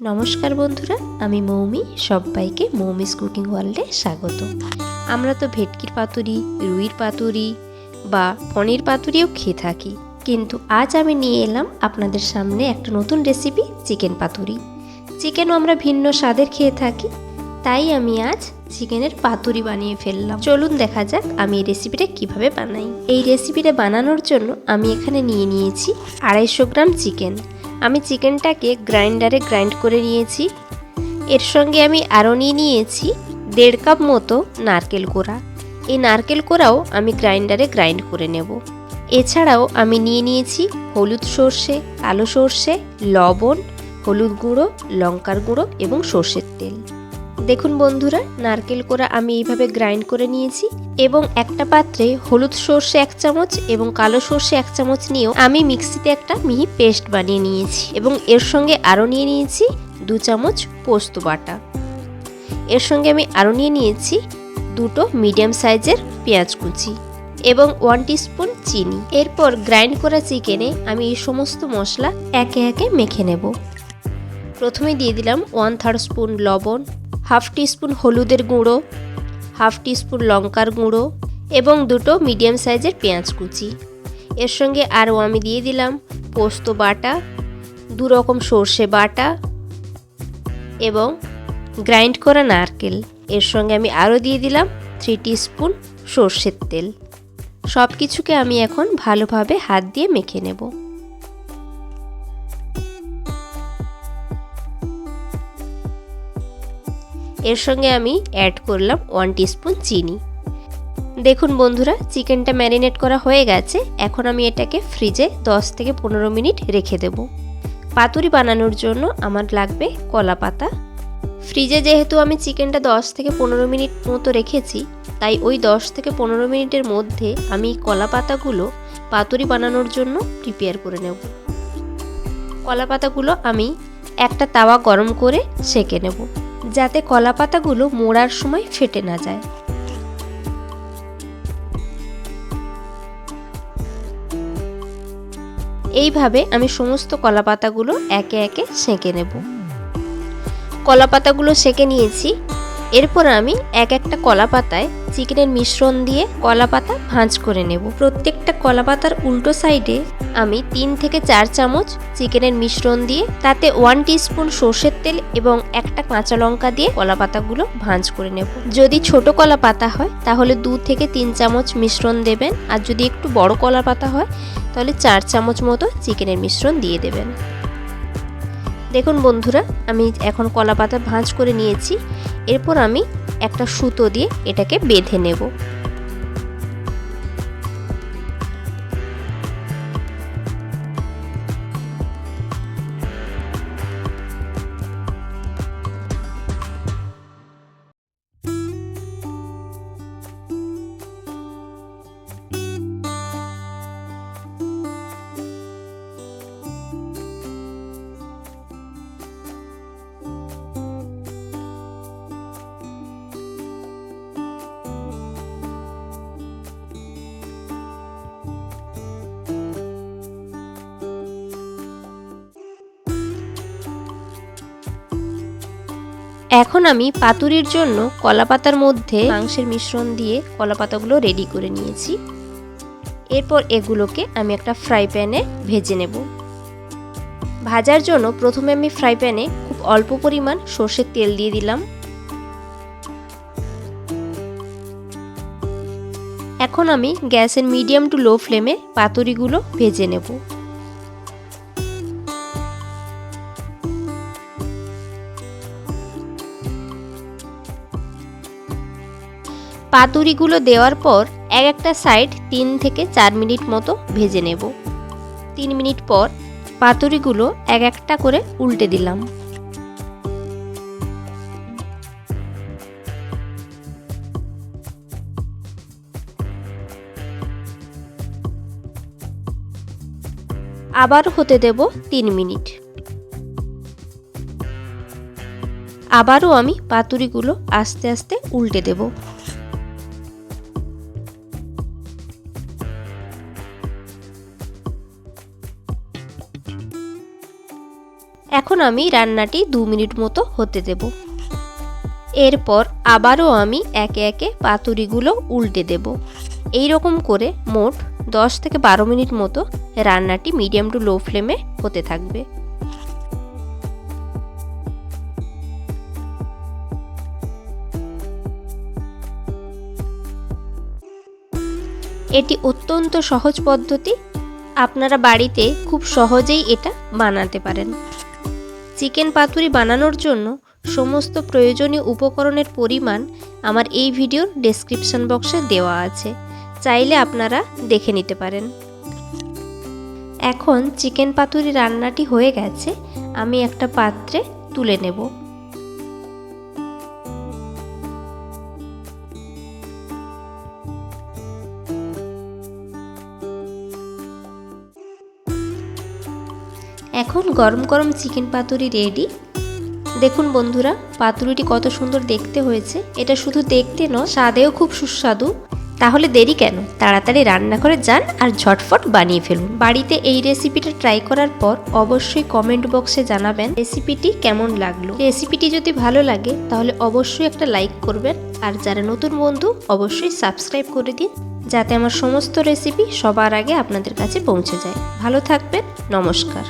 নমস্কার বন্ধুরা, আমি মৌমি, সবাইকে মৌমিস কুকিং ওয়ার্ল্ডে স্বাগত। আমরা তো ভেটকির পাতুরি, রুইর পাতুরি বা পনির পাতুরিও খেয়ে থাকি। কিন্তু আজ আমি নিয়ে এলাম আপনাদের সামনে একটা নতুন রেসিপি চিকেন পাতুরি। চিকেনও আমরা ভিন্ন স্বাদের খেয়ে থাকি, তাই আমি আজ চিকেনের পাতুরি বানিয়ে ফেললাম। চলুন দেখা যাক আমি এই রেসিপিটা কীভাবে বানাই। এই রেসিপিটা বানানোর জন্য আমি এখানে নিয়ে নিয়েছি আড়াইশো গ্রাম চিকেন আমি চিকেনটাকে গ্রাইন্ডারে গ্রাইন্ড করে নিয়েছি। এর সঙ্গে আমি আরও নিয়ে নিয়েছি দেড় কাপ মতো নারকেল কোড়া। এই নারকেল কোড়াও আমি গ্রাইন্ডারে গ্রাইন্ড করে নেব। এছাড়াও আমি নিয়ে নিয়েছি হলুদ সর্ষে, কালো সর্ষে, লবণ, হলুদ গুঁড়ো, লঙ্কার গুঁড়ো এবং সর্ষের তেল। দেখুন বন্ধুরা, নারকেল কোড়া আমি এইভাবে গ্রাইন্ড করে নিয়েছি এবং একটা পাত্রে হলুদ সর্ষে এক চামচ এবং কালো সর্ষে এক চামচ নিয়েও আমি মিক্সিতে একটা মিহি পেস্ট বানিয়ে নিয়েছি এবং এর সঙ্গে আরও নিয়ে নিয়েছি দু চামচ পোস্ত বাটা। এর সঙ্গে আমি আরও নিয়ে নিয়েছি দুটো মিডিয়াম সাইজের পেঁয়াজ কুচি এবং ওয়ান স্পুন চিনি। এরপর গ্রাইন্ড করা চিকেনে আমি এই সমস্ত মশলা একে একে মেখে নেব। প্রথমে দিয়ে দিলাম ওয়ান থার্ড স্পুন লবণ হাফ টিস্পুন হলুদের গুঁড়ো, হাফ টিস্পুন লঙ্কার গুঁড়ো এবং দুটো মিডিয়াম সাইজের পেঁয়াজ কুচি। এর সঙ্গে আরও আমি দিয়ে দিলাম পোস্ত বাটা, দু রকম সর্ষে বাটা এবং গ্রাইন্ড করা নারকেল। এর সঙ্গে আমি আরও দিয়ে দিলাম থ্রি স্পুন সর্ষের তেল। সব কিছুকে আমি এখন ভালোভাবে হাত দিয়ে মেখে নেব। এর সঙ্গে আমি অ্যাড করলাম ওয়ান স্পুন চিনি। দেখুন বন্ধুরা চিকেনটা ম্যারিনেট করা হয়ে গেছে। এখন আমি এটাকে ফ্রিজে 10 থেকে পনেরো মিনিট রেখে দেব। পাতুরি বানানোর জন্য আমার লাগবে কলা পাতা। ফ্রিজে যেহেতু আমি চিকেনটা 10 থেকে পনেরো মিনিট মতো রেখেছি, তাই ওই 10 থেকে পনেরো মিনিটের মধ্যে আমি কলা পাতাগুলো পাতুরি বানানোর জন্য প্রিপেয়ার করে নেব। কলা পাতাগুলো আমি একটা তাওয়া গরম করে সেঁকে নেব। যাতে কলা পাতাগুলো মোড়ার সময় ফেটে না যায়। এইভাবে আমি সমস্ত কলা পাতাগুলো একে একে সেঁকে নেব। কলা পাতাগুলো সেঁকে নিয়েছি। এরপর আমি এক একটা কলা পাতায় চিকেনের মিশ্রণ দিয়ে কলা পাতা ভাঁজ করে নেব। প্রত্যেকটা কলা পাতার উল্টো সাইডে আমি তিন থেকে চার চামচ চিকেনের মিশ্রণ দিয়ে তাতে ওয়ান স্পুন সর্ষের তেল এবং একটা কাঁচা লঙ্কা দিয়ে কলা পাতাগুলো ভাঁজ করে নেব। যদি ছোট কলা পাতা হয়, তাহলে দু থেকে তিন চামচ মিশ্রণ দেবেন। আর যদি একটু বড় কলা পাতা হয়, তাহলে চার চামচ মতো চিকেনের মিশ্রণ দিয়ে দেবেন। দেখুন বন্ধুরা, আমি এখন কলা পাতা ভাঁজ করে নিয়েছি। এরপর আমি একটা সুতো দিয়ে এটাকে বেঁধে নেব। এখন আমি পাতুরির জন্য কলাপাতার মধ্যে মাংসের মিশ্রণ দিয়ে কলাপাতাগুলো রেডি করে নিয়েছি। এরপর এগুলোকে আমি একটা ফ্রাই প্যানে ভেজে নেব। ভাজার জন্য প্রথমে আমি ফ্রাই প্যানে খুব অল্প পরিমাণ সর্ষের তেল দিয়ে দিলাম। এখন আমি গ্যাসের মিডিয়াম টু লো ফ্লেমে পাতুরিগুলো ভেজে নেব। পাতুরিগুলো দেওয়ার পর এক একটা সাইড তিন থেকে চার মিনিট মতো ভেজে নেব। তিন মিনিট পর পাতুরিগুলো এক একটা করে উল্টে দিলাম। আবার হতে দেব তিন মিনিট। আবারও আমি পাতুরিগুলো আস্তে আস্তে উল্টে দেব। এখন আমি রান্নাটি দু মিনিট মতো হতে দেব। এরপর আবারও আমি একে একে পাতুরিগুলো উল্টে দেব। এই রকম করে মোট 10 থেকে বারো মিনিট মতো রান্নাটি মিডিয়াম টু লো ফ্লেমে হতে থাকবে। এটি অত্যন্ত সহজ পদ্ধতি। আপনারা বাড়িতে খুব সহজেই এটা বানাতে পারেন। চিকেন পাতুরি বানানোর জন্য সমস্ত প্রয়োজনীয় উপকরণের পরিমাণ আমার এই ভিডিওর ডেসক্রিপশন বক্সে দেওয়া আছে। চাইলে আপনারা দেখে নিতে পারেন। এখন চিকেন পাতুরি রান্নাটি হয়ে গেছে। আমি একটা পাত্রে তুলে নেব। এখন গরম গরম চিকেন পাতুরি রেডি দেখুন বন্ধুরা, পাতুরিটি কত সুন্দর দেখতে হয়েছে। এটা শুধু দেখতে নয়, স্বাদেও খুব সুস্বাদু। তাহলে দেরি কেন? তাড়াতাড়ি রান্না করে যান আর ঝটফট বানিয়ে ফেলুন। বাড়িতে এই রেসিপিটা ট্রাই করার পর অবশ্যই কমেন্ট বক্সে জানাবেন রেসিপিটি কেমন লাগল। রেসিপিটি যদি ভালো লাগে, তাহলে অবশ্যই একটা লাইক করবেন। আর যারা নতুন বন্ধু, অবশ্যই সাবস্ক্রাইব করে দিন, যাতে আমার সমস্ত রেসিপি সবার আগে আপনাদের কাছে পৌঁছে যায়। ভালো থাকবেন, নমস্কার।